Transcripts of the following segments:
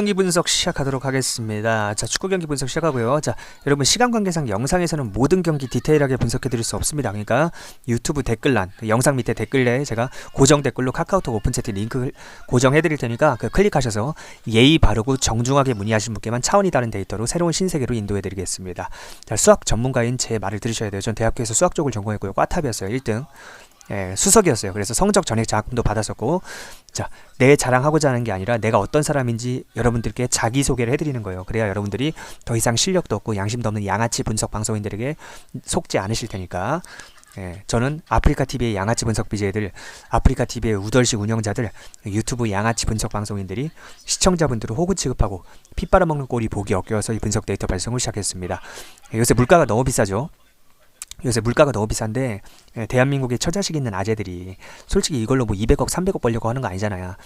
경기 분석 시작하도록 하겠습니다. 자, 축구 경기 분석 시작하고요. 자, 여러분 시간 관계상 영상에서는 모든 경기 디테일하게 분석해 드릴 수 없습니다. 그러니까 유튜브 댓글란 그 영상 밑에 댓글에 제가 고정 댓글로 카카오톡 오픈 채팅 링크 고정해 드릴 테니까 그 클릭하셔서 예의 바르고 정중하게 문의하신 분께만 차원이 다른 데이터로 새로운 신세계로 인도해 드리겠습니다. 자, 수학 전문가인 제 말을 들으셔야 돼요. 전 대학교에서 수학 쪽을 전공했고요. 꽈탑이었어요. 1등. 예, 수석이었어요. 그래서 성적 전액 장학금도 받았었고, 자, 내 자랑하고자 하는 게 아니라 내가 어떤 사람인지 여러분들께 자기 소개를 해드리는 거예요. 그래야 여러분들이 더 이상 실력도 없고 양심도 없는 양아치 분석 방송인들에게 속지 않으실 테니까. 예, 저는 아프리카 TV의 양아치 분석 BJ들, 아프리카 TV의 우덜식 운영자들, 유튜브 양아치 분석 방송인들이 시청자분들을 호구 취급하고 피 빨아먹는 꼴이 보기 어려워서 이 분석 데이터 발송을 시작했습니다. 예, 요새 물가가 너무 비싸죠. 요새 물가가 너무 비싼데 예, 대한민국에 처자식 있는 아재들이 솔직히 이걸로 뭐 200억, 300억 벌려고 하는 거 아니잖아요.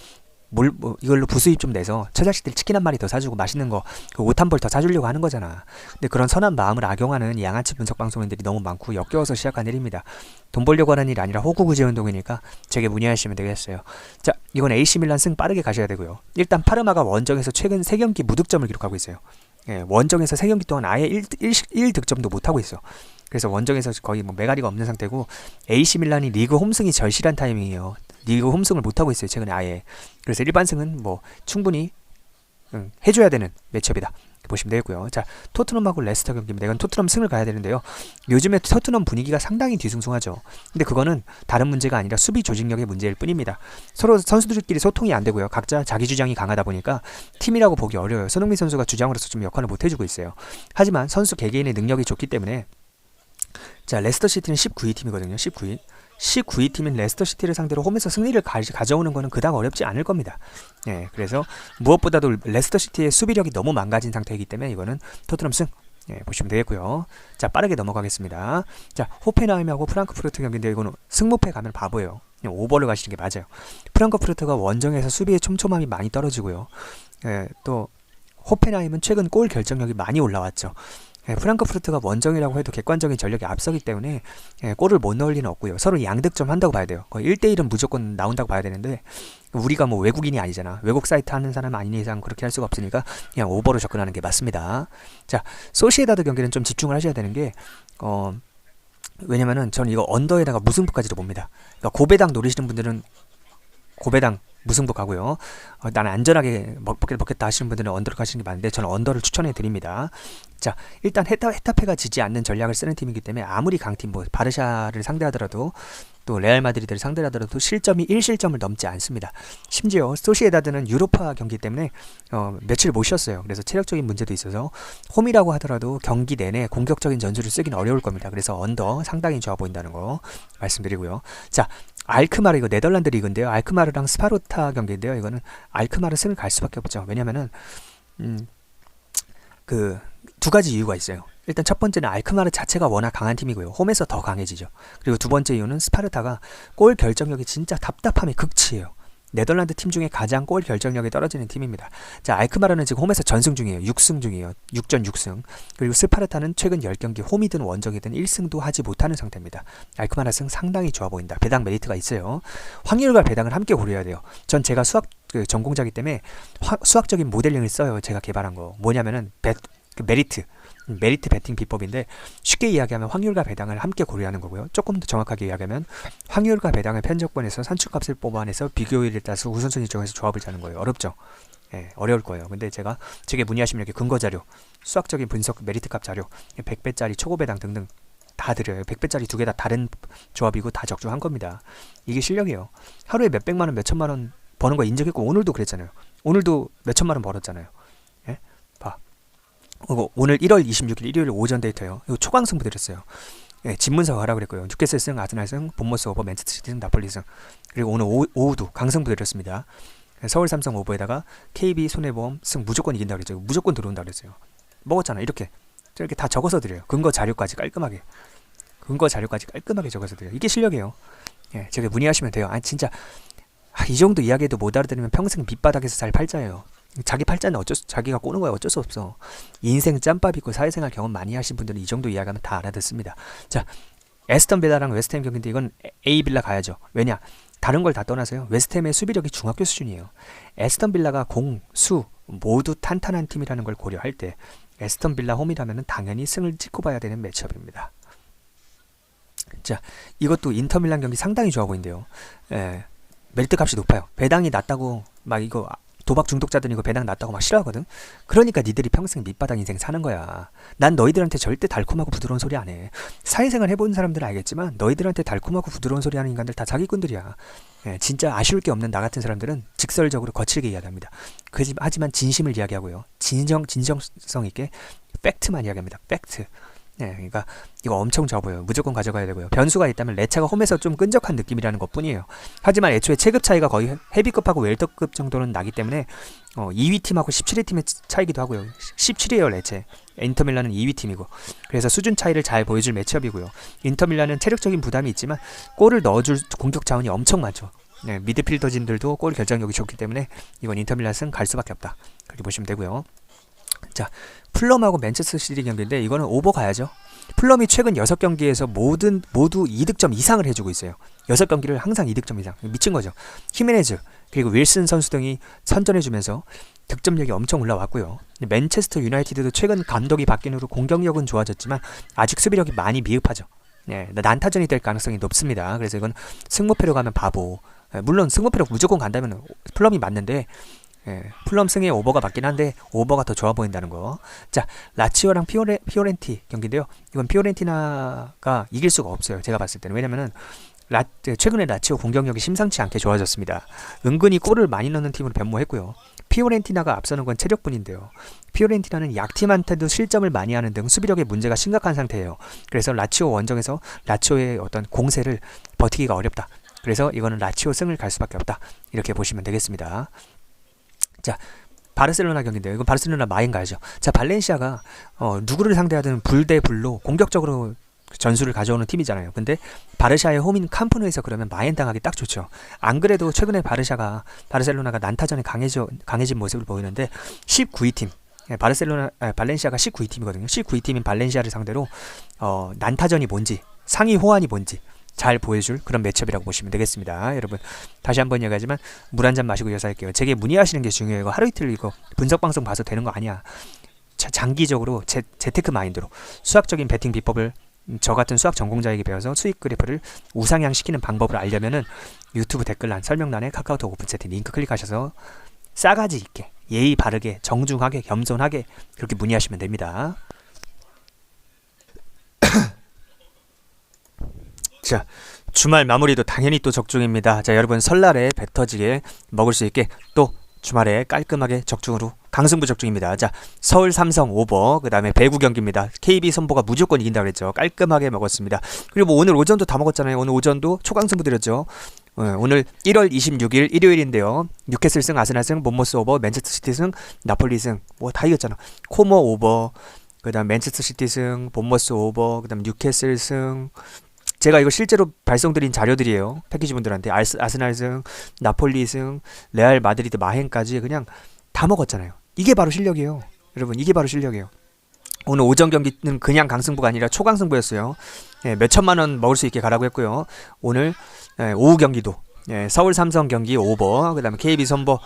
뭘, 뭐 이걸로 부수입 좀 내서 처자식들 치킨 한 마리 더 사주고 맛있는 거, 그옷한 벌 더 사주려고 하는 거잖아. 근데 그런 선한 마음을 악용하는 양아치 분석 방송인들이 너무 많고 역겨워서 시작한 일입니다. 돈 벌려고 하는 일이 아니라 호구 구제 운동이니까 제게 문의하시면 되겠어요. 자, 이건 AC 밀란 승 빠르게 가셔야 되고요. 일단 파르마가 원정에서 최근 3경기 무득점을 기록하고 있어요. 예, 원정에서 3경기 동안 아예 1, 1, 1득점도 못하고 있어. 그래서 원정에서 거의 뭐 메가리가 없는 상태고 AC 밀란이 리그 홈승이 절실한 타이밍이에요. 리그 홈승을 못 하고 있어요. 최근에 아예. 그래서 일반승은 뭐 충분히 응, 해줘야 되는 매첩이다. 보시면 되겠고요. 자, 토트넘하고 레스터 경기입니다. 이건 토트넘 승을 가야 되는데요. 요즘에 토트넘 분위기가 상당히 뒤숭숭하죠. 근데 그거는 다른 문제가 아니라 수비 조직력의 문제일 뿐입니다. 서로 선수들끼리 소통이 안 되고요. 각자 자기 주장이 강하다 보니까 팀이라고 보기 어려워요. 손흥민 선수가 주장으로서 좀 역할을 못 해주고 있어요. 하지만 선수 개개인의 능력이 좋기 때문에 자, 레스터 시티는 19위 팀이거든요. 19위. 19위 팀인 레스터 시티를 상대로 홈에서 승리를 가, 져오는 것은 그닥 어렵지 않을 겁니다. 예, 그래서 무엇보다도 레스터 시티의 수비력이 너무 망가진 상태이기 때문에 이거는 토트넘 승 예, 보시면 되겠고요. 자, 빠르게 넘어가겠습니다. 자, 호펜하임하고 프랑크푸르트 경기인데 이거는 승무패 가면 바보예요. 그냥 오버를 가시는 게 맞아요. 프랑크푸르트가 원정에서 수비의 촘촘함이 많이 떨어지고요. 예, 또 호펜하임은 최근 골 결정력이 많이 올라왔죠. 예, 프랑크푸르트가 원정이라고 해도 객관적인 전력이 앞서기 때문에 예, 골을 못 넣을 리는 없고요. 서로 양득점 한다고 봐야 돼요. 거의 1대1은 무조건 나온다고 봐야 되는데 우리가 뭐 외국인이 아니잖아. 외국 사이트 하는 사람 아닌 이상 그렇게 할 수가 없으니까 그냥 오버로 접근하는 게 맞습니다. 자, 소시에다드 경기는 좀 집중을 하셔야 되는 게 어, 왜냐면은 저는 이거 언더에다가 무승부까지도 봅니다. 그러니까 고배당 노리시는 분들은 고배당 무승부 가고요. 어, 나는 안전하게 먹겠다 먹겠다 하시는 분들은 언더로 가시는 게 맞는데 저는 언더를 추천해 드립니다. 자, 일단 헤타, 헤타페가 지지 않는 전략을 쓰는 팀이기 때문에 아무리 강팀 뭐 바르샤를 상대하더라도 또 레알 마드리드를 상대하더라도 실점이 1실점을 넘지 않습니다. 심지어 소시에다드는 유로파 경기 때문에 어, 며칠 못 쉬었어요. 그래서 체력적인 문제도 있어서 홈이라고 하더라도 경기 내내 공격적인 전술을 쓰긴 어려울 겁니다. 그래서 언더 상당히 좋아 보인다는 거 말씀드리고요. 자, 알크마르 이거 네덜란드 리그인데요. 알크마르랑 스파르타 경기인데요. 이거는 알크마르 승을 갈 수밖에 없죠. 왜냐면은 음, 그 두 가지 이유가 있어요. 일단 첫 번째는 알크마르 자체가 워낙 강한 팀이고요. 홈에서 더 강해지죠. 그리고 두 번째 이유는 스파르타가 골 결정력이 진짜 답답함이 극치예요. 네덜란드 팀 중에 가장 골 결정력이 떨어지는 팀입니다. 자, 알크마르는 지금 홈에서 전승 중이에요. 6승 중이에요. 6전 6승. 그리고 스파르타는 최근 10경기 홈이든 원정이든 1승도 하지 못하는 상태입니다. 알크마르 승 상당히 좋아 보인다. 배당 메리트가 있어요. 확률과 배당을 함께 고려해야 돼요. 전 제가 수학 그 전공자기 때문에 화, 수학적인 모델링을 써요. 제가 개발한 거. 뭐냐면은 배, 그 메리트. 메리트 베팅 비법인데 쉽게 이야기하면 확률과 배당을 함께 고려하는 거고요. 조금 더 정확하게 이야기하면 확률과 배당을 편적권에서 산출값을 뽑아내서 비교율에 따라서 우선순위 정해서 조합을 짜는 거예요. 어렵죠? 예, 어려울 거예요. 근데 제가 제게 문의하시면 이렇게 근거 자료, 수학적인 분석 메리트 값 자료, 100배짜리 초고 배당 등등 다 드려요. 100배짜리 두 개 다 다른 조합이고 다 적중한 겁니다. 이게 실력이에요. 하루에 몇 백만 원, 몇 천만 원 버는 거 인정했고 오늘도 그랬잖아요. 오늘도 몇 천만 원 벌었잖아요. 어, 오늘 1월 26일 일요일 오전 데이터요. 이거 초강 승부 드렸어요. 예, 집문서 가라 그랬고요. 뉴캐슬 승, 아스날 승, 본머스 오버, 맨체스터 시티 승, 나폴리 승. 그리고 오늘 오후, 오후도 강승부 드렸습니다. 예, 서울 삼성 오버에다가 KB 손해보험 승 무조건 이긴다 그랬죠. 무조건 들어온다 그랬어요. 먹었잖아. 이렇게 이렇게 다 적어서 드려요. 근거 자료까지 깔끔하게. 근거 자료까지 깔끔하게 적어서 드려요. 이게 실력이에요. 예, 저게 문의하시면 돼요. 아 진짜 아, 이 정도 이야기해도 못 알아들으면 평생 밑바닥에서 잘 팔자예요. 자기 팔자는 어쩔 수, 자기가 꼬는 거야 어쩔 수 없어. 인생 짬밥 있고 사회생활 경험 많이 하신 분들은 이 정도 이야기하면 다 알아듣습니다. 자, 에스턴 빌라랑 웨스트햄 경기인데 이건 A 빌라 가야죠. 왜냐? 다른 걸 다 떠나서요. 웨스트햄의 수비력이 중학교 수준이에요. 에스턴 빌라가 공, 수 모두 탄탄한 팀이라는 걸 고려할 때 에스턴 빌라 홈이라면 당연히 승을 찍고 봐야 되는 매치업입니다. 자, 이것도 인터밀란 경기 상당히 좋아 보이는데요. 예, 메리트 값이 높아요. 배당이 낮다고 막 이거 도박 중독자들 이거 배당 낮다고 막 싫어하거든. 그러니까 니들이 평생 밑바닥 인생 사는 거야. 난 너희들한테 절대 달콤하고 부드러운 소리 안 해. 사회생활 해본 사람들은 알겠지만 너희들한테 달콤하고 부드러운 소리 하는 인간들 다 자기꾼들이야. 예, 진짜 아쉬울 게 없는 나 같은 사람들은 직설적으로 거칠게 이야기합니다. 그, 하지만 진심을 이야기하고요. 진정 진정성 있게 팩트만 이야기합니다. 팩트. 예, 그러니까 이거 엄청 적어요. 무조건 가져가야 되고요. 변수가 있다면 레차가 홈에서 좀 끈적한 느낌이라는 것뿐이에요. 하지만 애초에 체급 차이가 거의 헤비급하고 웰터급 정도는 나기 때문에 어, 2위 팀하고 17위 팀의 차이기도 하고요. 17위에요 레체. 인터밀란은 2위 팀이고 그래서 수준 차이를 잘 보여줄 매치업이고요. 인터밀란은 체력적인 부담이 있지만 골을 넣어줄 공격 자원이 엄청 많죠. 네, 미드필더진들도 골 결정력이 좋기 때문에 이건 인터밀란 승갈 수밖에 없다. 그렇게 보시면 되고요. 자, 플럼하고 맨체스터 시티 경기인데 이거는 오버 가야죠. 플럼이 최근 6경기에서 모든 모두 2득점 이상을 해주고 있어요. 6경기를 항상 2득점 이상. 미친 거죠. 히메네즈 그리고 윌슨 선수 등이 선전해주면서 득점력이 엄청 올라왔고요. 맨체스터 유나이티드도 최근 감독이 바뀐 후로 공격력은 좋아졌지만 아직 수비력이 많이 미흡하죠. 네, 난타전이 될 가능성이 높습니다. 그래서 이건 승무패로 가면 바보. 예, 물론 승무패로 무조건 간다면 플럼이 맞는데 예, 플럼 승의 오버가 맞긴 한데 오버가 더 좋아 보인다는 거. 자, 라치오랑 피오레, 피오렌티 경기인데요. 이건 피오렌티나가 이길 수가 없어요. 제가 봤을 때는 왜냐면은 라, 최근에 라치오 공격력이 심상치 않게 좋아졌습니다. 은근히 골을 많이 넣는 팀으로 변모했고요. 피오렌티나가 앞서는 건 체력뿐인데요. 피오렌티나는 약팀한테도 실점을 많이 하는 등 수비력에 문제가 심각한 상태예요. 그래서 라치오 원정에서 라치오의 어떤 공세를 버티기가 어렵다. 그래서 이거는 라치오 승을 갈 수밖에 없다. 이렇게 보시면 되겠습니다. 자, 바르셀로나 경기인데요. 이건 바르셀로나 마인 가야죠. 자, 발렌시아가 어, 누구를 상대하든 불대 불로 공격적으로 전술을 가져오는 팀이잖아요. 근데 바르샤의 홈인 캄프누에서 그러면 마엔 당하기 딱 좋죠. 안 그래도 최근에 바르샤가 바르셀로나가 난타전에 강해져 강해진 모습을 보이는데 19위 팀 예, 바르셀로나 아, 발렌시아가 19위 팀이거든요. 19위 팀인 발렌시아를 상대로 어, 난타전이 뭔지 상위 호환이 뭔지 잘 보여줄 그런 매첩이라고 보시면 되겠습니다. 여러분 다시 한번 얘기하지만 물 한 잔 마시고 이어서 할게요. 제게 문의하시는 게 중요해요. 하루 이틀 이거 분석 방송 봐서 되는 거 아니야. 자, 장기적으로 재, 재테크 마인드로 수학적인 베팅 비법을 저 같은 수학 전공자에게 배워서 수익 그래프를 우상향시키는 방법을 알려면은 유튜브 댓글란 설명란에 카카오톡 오픈 채팅 링크 클릭하셔서 싸가지 있게 예의 바르게 정중하게 겸손하게 그렇게 문의하시면 됩니다. 자, 주말 마무리도 당연히 또 적중입니다. 자, 여러분 설날에 배 터지게 먹을 수 있게 또 주말에 깔끔하게 적중으로 강승부 적중입니다. 자, 서울 삼성 오버, 그 다음에 배구 경기입니다. KB 선보가 무조건 이긴다 그랬죠. 깔끔하게 먹었습니다. 그리고 뭐 오늘 오전도 다 먹었잖아요. 오늘 오전도 초강승부 드렸죠. 어, 오늘 1월 26일 일요일인데요. 뉴캐슬 승, 아스날 승, 몬모스 오버, 맨체스터 시티 승, 나폴리 승, 뭐 다 이겼잖아. 코모 오버, 그다음 맨체스터 시티 승, 본머스 오버, 그다음 뉴캐슬 승, 제가 이거 실제로 발송드린 자료들이에요. 패키지 분들한테 아스, 아스날 승, 나폴리 승, 레알 마드리드 마헨까지 그냥 다 먹었잖아요. 이게 바로 실력이에요. 여러분 이게 바로 실력이에요. 오늘 오전 경기는 그냥 강승부가 아니라 초강승부였어요. 예, 몇 천만 원 먹을 수 있게 가라고 했고요. 오늘 예, 오후 경기도 예, 서울 삼성 경기 오버, 그다음에 KB 선보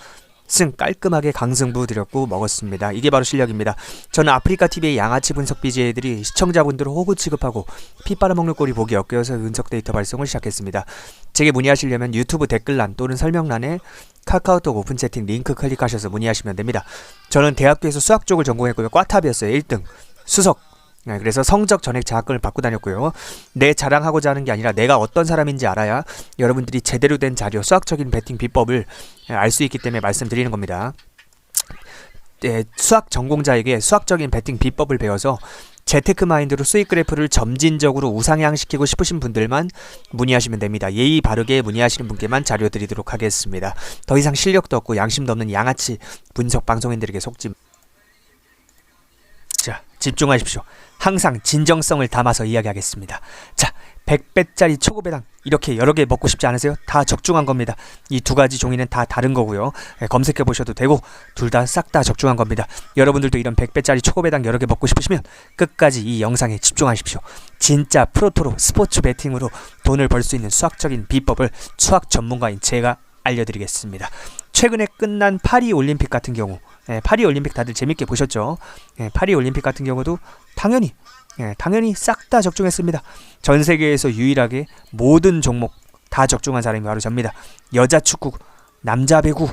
승 깔끔하게 강승부 드렸고 먹었습니다. 이게 바로 실력입니다. 저는 아프리카 TV의 양아치 분석 BJ들이 시청자분들을 호구 취급하고 피 빨아먹는 꼴이 보기 역겨워서 분석 데이터 발송을 시작했습니다. 제게 문의하시려면 유튜브 댓글란 또는 설명란에 카카오톡 오픈 채팅 링크 클릭하셔서 문의하시면 됩니다. 저는 대학교에서 수학 쪽을 전공했고요. 꽈탑이었어요. 1등. 수석 네, 그래서 성적 전액 장학금을 받고 다녔고요. 내 자랑하고자 하는 게 아니라 내가 어떤 사람인지 알아야 여러분들이 제대로 된 자료, 수학적인 베팅 비법을 알 수 있기 때문에 말씀드리는 겁니다. 네, 수학 전공자에게 수학적인 베팅 비법을 배워서 재테크 마인드로 수익 그래프를 점진적으로 우상향시키고 싶으신 분들만 문의하시면 됩니다. 예의 바르게 문의하시는 분께만 자료 드리도록 하겠습니다. 더 이상 실력도 없고 양심도 없는 양아치 분석 방송인들에게 속지 자, 집중하십시오. 항상 진정성을 담아서 이야기하겠습니다. 자, 100배짜리 초고배당 이렇게 여러 개 먹고 싶지 않으세요? 다 적중한 겁니다. 이 두 가지 종이는 다 다른 거고요. 예, 검색해 보셔도 되고 둘 다싹다 적중한 겁니다. 여러분들도 이런 100배짜리 초고배당 여러 개 먹고 싶으시면 끝까지 이 영상에 집중하십시오. 진짜 프로토로 스포츠 베팅으로 돈을 벌 수 있는 수학적인 비법을 수학 전문가인 제가 알려드리겠습니다. 최근에 끝난 파리 올림픽 같은 경우, 예, 파리 올림픽 다들 재밌게 보셨죠? 예, 파리 올림픽 같은 경우도 당연히 예, 당연히 싹 다 적중했습니다. 전 세계에서 유일하게 모든 종목 다 적중한 사람이 바로 접니다. 여자 축구, 남자 배구,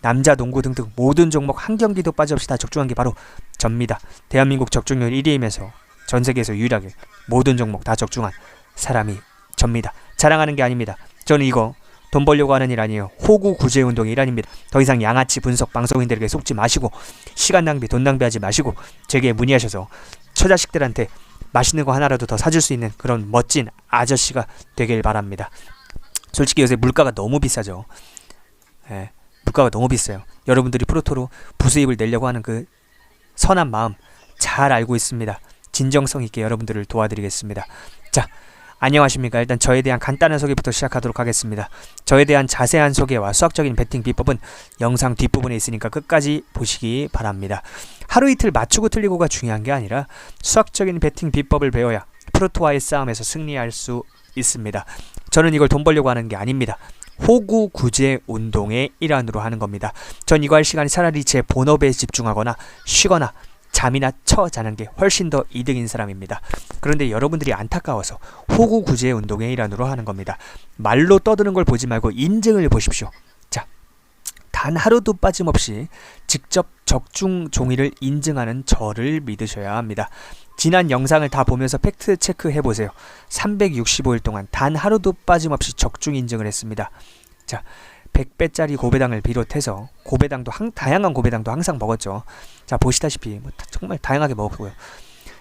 남자 농구 등등 모든 종목 한 경기도 빠짐없이 다 적중한 게 바로 접니다. 대한민국 적중률 1위이면서 전 세계에서 유일하게 모든 종목 다 적중한 사람이 접니다. 자랑하는 게 아닙니다. 저는 이거 돈 벌려고 하는 일 아니에요. 호구 구제 운동의 일환입니다. 더 이상 양아치 분석 방송인들에게 속지 마시고 시간 낭비, 돈 낭비하지 마시고 제게 문의하셔서 처자식들한테 맛있는 거 하나라도 더 사줄 수 있는 그런 멋진 아저씨가 되길 바랍니다. 솔직히 요새 물가가 너무 비싸죠. 예, 물가가 너무 비싸요. 여러분들이 프로토로 부수입을 내려고 하는 그 선한 마음 잘 알고 있습니다. 진정성 있게 여러분들을 도와드리겠습니다. 자, 안녕하십니까. 일단 저에 대한 간단한 소개부터 시작하도록 하겠습니다. 저에 대한 자세한 소개와 수학적인 베팅 비법은 영상 뒷부분에 있으니까 끝까지 보시기 바랍니다. 하루 이틀 맞추고 틀리고가 중요한 게 아니라 수학적인 베팅 비법을 배워야 프로토와의 싸움에서 승리할 수 있습니다. 저는 이걸 돈 벌려고 하는 게 아닙니다. 호구 구제 운동의 일환으로 하는 겁니다. 전 이거 할 시간이 차라리 제 본업에 집중하거나 쉬거나 잠이나 쳐 자는 게 훨씬 더 이득인 사람입니다. 그런데 여러분들이 안타까워서 호구 구제 운동의 일환으로 하는 겁니다. 말로 떠드는 걸 보지 말고 인증을 보십시오. 자, 단 하루도 빠짐없이 직접 적중 종이를 인증하는 저를 믿으셔야 합니다. 지난 영상을 다 보면서 팩트 체크해 보세요. 365일 동안 단 하루도 빠짐없이 적중 인증을 했습니다. 자, 100배짜리 고배당을 비롯해서 고배당도 항, 다양한 고배당도 항상 먹었죠. 자, 보시다시피 뭐 다- 정말 다양하게 먹었고요.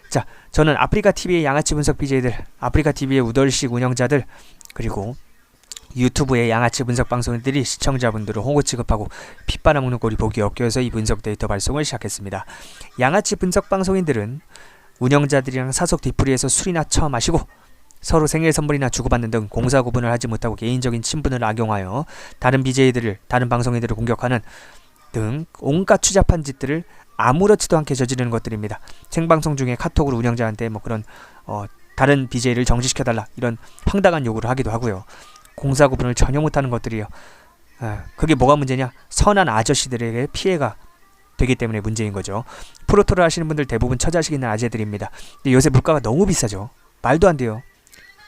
자, 저는 아프리카 TV의 양아치 분석 BJ들, 아프리카 TV의 우덜식 운영자들, 그리고 유튜브의 양아치 분석 방송들이 시청자분들을 홍보 취급하고 핏바람 꼴이 보기 역겨워서 이 분석 데이터 발송을 시작했습니다. 양아치 분석 방송인들은 운영자들이랑 사석 뒤풀이에서 술이나 처 마시고 서로 생일 선물이나 주고받는 등 공사 구분을 하지 못하고 개인적인 친분을 악용하여 다른 BJ들을 다른 방송인들을 공격하는 등 온갖 추잡한 짓들을 아무렇지도 않게 저지르는 것들입니다. 생방송 중에 카톡으로 운영자한테 뭐 그런 어, 다른 BJ를 정지시켜달라 이런 황당한 요구를 하기도 하고요. 공사 구분을 전혀 못하는 것들이요. 아, 그게 뭐가 문제냐? 선한 아저씨들에게 피해가 되기 때문에 문제인 거죠. 프로토를 하시는 분들 대부분 처자식 있는 아재들입니다. 근데 요새 물가가 너무 비싸죠. 말도 안 돼요.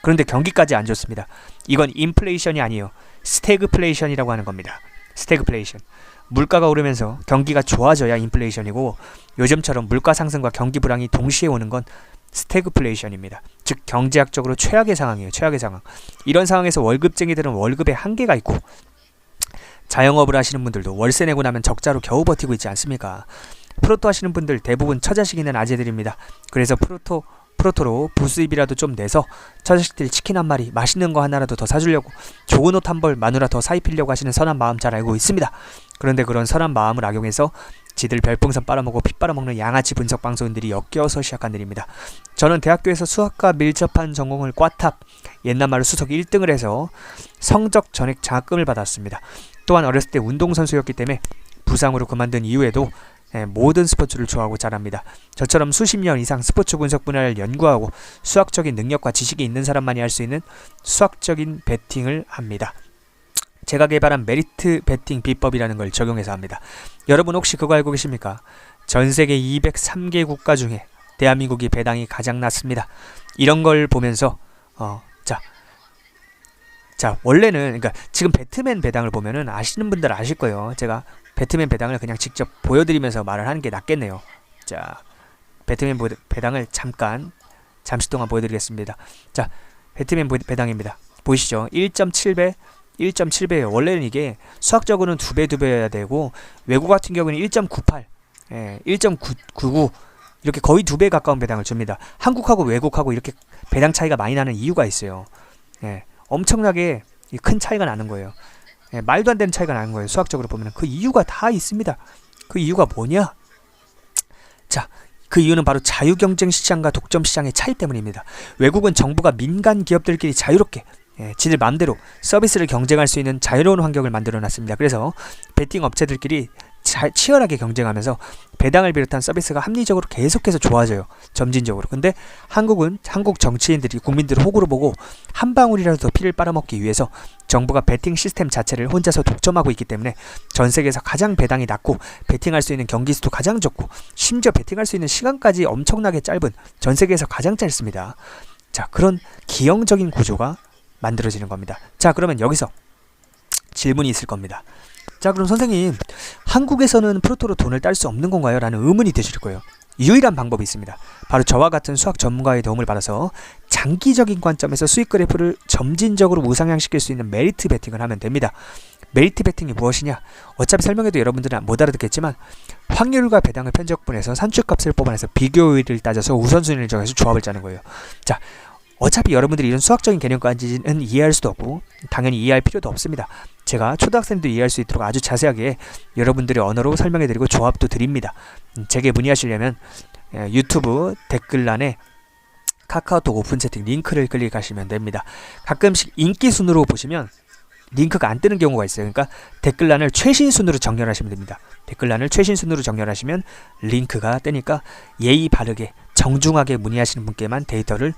그런데 경기까지 안 좋습니다. 이건 인플레이션이 아니에요. 스태그플레이션이라고 하는 겁니다. 스태그플레이션. 물가가 오르면서 경기가 좋아져야 인플레이션이고 요즘처럼 물가 상승과 경기 불황이 동시에 오는 건 스태그플레이션입니다. 즉 경제학적으로 최악의 상황이에요. 최악의 상황. 이런 상황에서 월급쟁이들은 월급에 한계가 있고 자영업을 하시는 분들도 월세 내고 나면 적자로 겨우 버티고 있지 않습니까? 프로토 하시는 분들 대부분 처자식 있는 아재들입니다. 그래서 프로토 프로토로 부수입이라도 좀 내서 처자식들 치킨 한 마리 맛있는 거 하나라도 더 사주려고 좋은 옷 한 벌 마누라 더 사입히려고 하시는 선한 마음 잘 알고 있습니다. 그런데 그런 선한 마음을 악용해서 지들 별풍선 빨아먹고 피 빨아먹는 양아치 분석 방송인들이 역겨워서 시작한 일입니다. 저는 대학교에서 수학과 밀접한 전공을 꽈탑 옛날 말로 수석 1등을 해서 성적 전액 장학금을 받았습니다. 또한 어렸을 때 운동선수였기 때문에 부상으로 그만둔 이후에도 예, 모든 스포츠를 좋아하고 자랍니다. 저처럼 수십 년 이상 스포츠 분석 분야를 연구하고 수학적인 능력과 지식이 있는 사람만이 할 수 있는 수학적인 베팅을 합니다. 제가 개발한 메리트 베팅 비법이라는 걸 적용해서 합니다. 여러분 혹시 그거 알고 계십니까? 전 세계 203개 국가 중에 대한민국이 배당이 가장 낮습니다. 이런 걸 보면서 어, 자, 자 원래는 그러니까 지금 배트맨 배당을 보면은 아시는 분들 아실 거예요. 제가 배트맨 배당을 그냥 직접 보여드리면서 말을 하는 게 낫겠네요. 자, 배트맨 보- 배당을 잠깐 잠시 동안 보여드리겠습니다. 자, 배트맨 보- 배당입니다. 보이시죠? 1.7배, 1.7배예요. 원래는 이게 수학적으로는 두 배, 두 배여야 되고 외국 같은 경우는 1.98, 예, 1.99 이렇게 거의 두배 가까운 배당을 줍니다. 한국하고 외국하고 이렇게 배당 차이가 많이 나는 이유가 있어요. 예, 엄청나게 이큰 차이가 나는 거예요. 예, 말도 안 되는 차이가 나는 거예요. 수학적으로 보면 그 이유가 다 있습니다. 그 이유가 뭐냐? 자, 그 이유는 바로 자유 경쟁 시장과 독점 시장의 차이 때문입니다. 외국은 정부가 민간 기업들끼리 자유롭게 예, 지들 마음대로 서비스를 경쟁할 수 있는 자유로운 환경을 만들어 놨습니다. 그래서 베팅 업체들끼리 잘 치열하게 경쟁하면서 배당을 비롯한 서비스가 합리적으로 계속해서 좋아져요. 점진적으로. 근데 한국은 한국 정치인들이 국민들을 호구로 보고 한 방울이라도 더 피를 빨아먹기 위해서 정부가 베팅 시스템 자체를 혼자서 독점하고 있기 때문에 전 세계에서 가장 배당이 낮고 베팅할 수 있는 경기 수도 가장 적고 심지어 베팅할 수 있는 시간까지 엄청나게 짧은 전 세계에서 가장 짧습니다. 자, 그런 기형적인 구조가 만들어지는 겁니다. 자, 그러면 여기서 질문이 있을 겁니다. 자, 그럼 선생님, 한국에서는 프로토로 돈을 딸 수 없는 건가요? 라는 의문이 드실 거예요. 유일한 방법이 있습니다. 바로 저와 같은 수학 전문가의 도움을 받아서 장기적인 관점에서 수익 그래프를 점진적으로 우상향시킬 수 있는 메리트 베팅을 하면 됩니다. 메리트 베팅이 무엇이냐? 어차피 설명해도 여러분들은 못 알아듣겠지만 확률과 배당을 편적분해서 산출값을 뽑아내서 비교율을 따져서 우선순위를 정해서 조합을 짜는 거예요. 자, 어차피 여러분들이 이런 수학적인 개념까지는 이해할 수도 없고 당연히 이해할 필요도 없습니다. 제가 초등학생도 이해할 수 있도록 아주 자세하게 여러분들의 언어로 설명해드리고 조합도 드립니다. 음, 제게 문의하시려면 예, 유튜브 댓글란에 카카오톡 오픈 채팅 링크를 클릭하시면 됩니다. 가끔씩 인기 순으로 보시면 링크가 안 뜨는 경우가 있어요. 그러니까 댓글란을 최신 순으로 정렬하시면 됩니다. 댓글란을 최신 순으로 정렬하시면 링크가 뜨니까 예의 바르게 정중하게 문의하시는 분께만 데이터를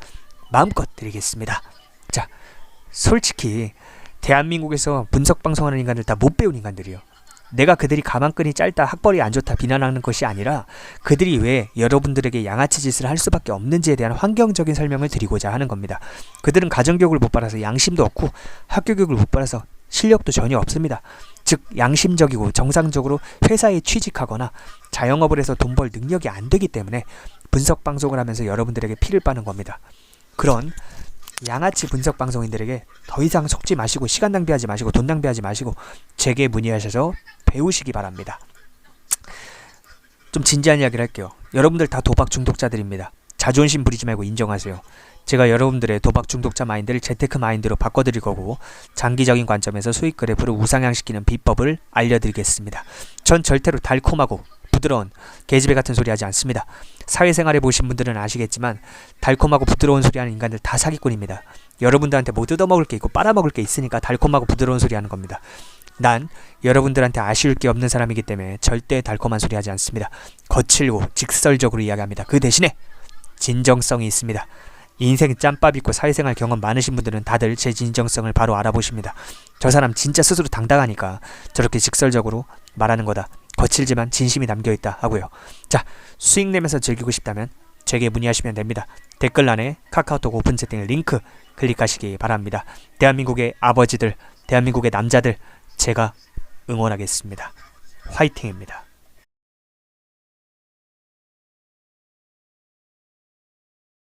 마음껏 드리겠습니다. 자, 솔직히 대한민국에서 분석 방송하는 인간들 다 못 배운 인간들이요. 내가 그들이 가만끈이 짧다, 학벌이 안 좋다 비난하는 것이 아니라 그들이 왜 여러분들에게 양아치 짓을 할 수밖에 없는지에 대한 환경적인 설명을 드리고자 하는 겁니다. 그들은 가정교육을 못 받아서 양심도 없고 학교교육을 못 받아서 실력도 전혀 없습니다. 즉 양심적이고 정상적으로 회사에 취직하거나 자영업을 해서 돈 벌 능력이 안 되기 때문에 분석 방송을 하면서 여러분들에게 피를 빠는 겁니다. 그런 양아치 분석 방송인들에게 더 이상 속지 마시고 시간 낭비하지 마시고 돈 낭비하지 마시고 제게 문의하셔서 배우시기 바랍니다. 좀 진지한 이야기를 할게요. 여러분들 다 도박 중독자들입니다. 자존심 부리지 말고 인정하세요. 제가 여러분들의 도박 중독자 마인드를 재테크 마인드로 바꿔드릴 거고 장기적인 관점에서 수익 그래프를 우상향시키는 비법을 알려드리겠습니다. 전 절대로 달콤하고 부드러운 계집애 같은 소리 하지 않습니다. 사회생활해 보신 분들은 아시겠지만 달콤하고 부드러운 소리 하는 인간들 다 사기꾼입니다. 여러분들한테 뭐 뜯어먹을 게 있고 빨아먹을 게 있으니까 달콤하고 부드러운 소리 하는 겁니다. 난 여러분들한테 아쉬울 게 없는 사람이기 때문에 절대 달콤한 소리 하지 않습니다. 거칠고 직설적으로 이야기합니다. 그 대신에 진정성이 있습니다. 인생 짬밥 있고 사회생활 경험 많으신 분들은 다들 제 진정성을 바로 알아보십니다. 저 사람 진짜 스스로 당당하니까 저렇게 직설적으로 말하는 거다. 거칠지만 진심이 담겨있다 하고요. 자, 수익 내면서 즐기고 싶다면 제게 문의하시면 됩니다. 댓글란에 카카오톡 오픈 채팅 링크 클릭하시기 바랍니다. 대한민국의 아버지들, 대한민국의 남자들, 제가 응원하겠습니다. 화이팅입니다.